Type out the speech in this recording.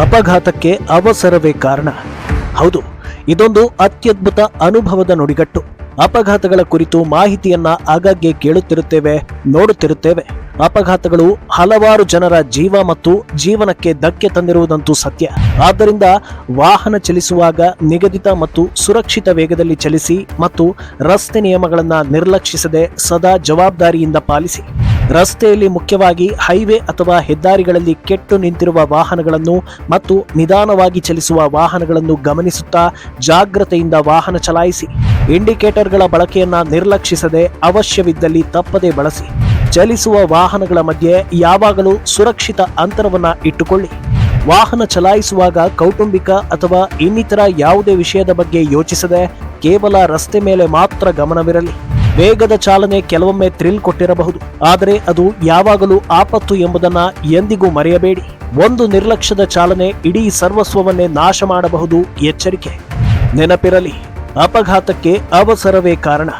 ಅಪಘಾತಕ್ಕೆ ಅವಸರವೇ ಕಾರಣ. ಹೌದು, ಇದೊಂದು ಅತ್ಯದ್ಭುತ ಅನುಭವದ ನುಡಿಗಟ್ಟು. ಅಪಘಾತಗಳ ಕುರಿತು ಮಾಹಿತಿಯನ್ನ ಆಗಾಗ್ಗೆ ಕೇಳುತ್ತಿರುತ್ತೇವೆ, ನೋಡುತ್ತಿರುತ್ತೇವೆ. ಅಪಘಾತಗಳು ಹಲವಾರು ಜನರ ಜೀವ ಮತ್ತು ಜೀವನಕ್ಕೆ ಧಕ್ಕೆ ತಂದಿರುವುದಂತೂ ಸತ್ಯ. ಆದ್ದರಿಂದ ವಾಹನ ಚಲಿಸುವಾಗ ನಿಗದಿತ ಮತ್ತು ಸುರಕ್ಷಿತ ವೇಗದಲ್ಲಿ ಚಲಿಸಿ ಮತ್ತು ರಸ್ತೆ ನಿಯಮಗಳನ್ನು ನಿರ್ಲಕ್ಷಿಸದೆ ಸದಾ ಜವಾಬ್ದಾರಿಯಿಂದ ಪಾಲಿಸಿ. ರಸ್ತೆಯಲ್ಲಿ ಮುಖ್ಯವಾಗಿ ಹೈವೇ ಅಥವಾ ಹೆದ್ದಾರಿಗಳಲ್ಲಿ ಕೆಟ್ಟು ನಿಂತಿರುವ ವಾಹನಗಳನ್ನು ಮತ್ತು ನಿಧಾನವಾಗಿ ಚಲಿಸುವ ವಾಹನಗಳನ್ನು ಗಮನಿಸುತ್ತಾ ಜಾಗ್ರತೆಯಿಂದ ವಾಹನ ಚಲಾಯಿಸಿ. ಇಂಡಿಕೇಟರ್ಗಳ ಬಳಕೆಯನ್ನ ನಿರ್ಲಕ್ಷಿಸದೆ ಅವಶ್ಯವಿದ್ದಲ್ಲಿ ತಪ್ಪದೆ ಬಳಸಿ. ಚಲಿಸುವ ವಾಹನಗಳ ಮಧ್ಯೆ ಯಾವಾಗಲೂ ಸುರಕ್ಷಿತ ಅಂತರವನ್ನ ಇಟ್ಟುಕೊಳ್ಳಿ. ವಾಹನ ಚಲಾಯಿಸುವಾಗ ಕೌಟುಂಬಿಕ ಅಥವಾ ಇನ್ನಿತರ ಯಾವುದೇ ವಿಷಯದ ಬಗ್ಗೆ ಯೋಚಿಸದೆ ಕೇವಲ ರಸ್ತೆ ಮೇಲೆ ಮಾತ್ರ ಗಮನವಿರಲಿ. ವೇಗದ ಚಾಲನೆ ಕೆಲವೊಮ್ಮೆ ಥ್ರಿಲ್ ಕೊಟ್ಟಿರಬಹುದು. ಆದರೆ ಅದು ಯಾವಾಗಲೂ ಆಪತ್ತು ಎಂಬುದನ್ನ ಎಂದಿಗೂ ಮರೆಯಬೇಡಿ. ಒಂದು ನಿರ್ಲಕ್ಷ್ಯದ ಚಾಲನೆ ಇಡೀ ಸರ್ವಸ್ವವನ್ನೇ ನಾಶ ಮಾಡಬಹುದು ಎಚ್ಚರಿಕೆ. ನೆನಪಿರಲಿ, ಅಪಘಾತಕ್ಕೆ ಅವಸರವೇ ಕಾರಣ.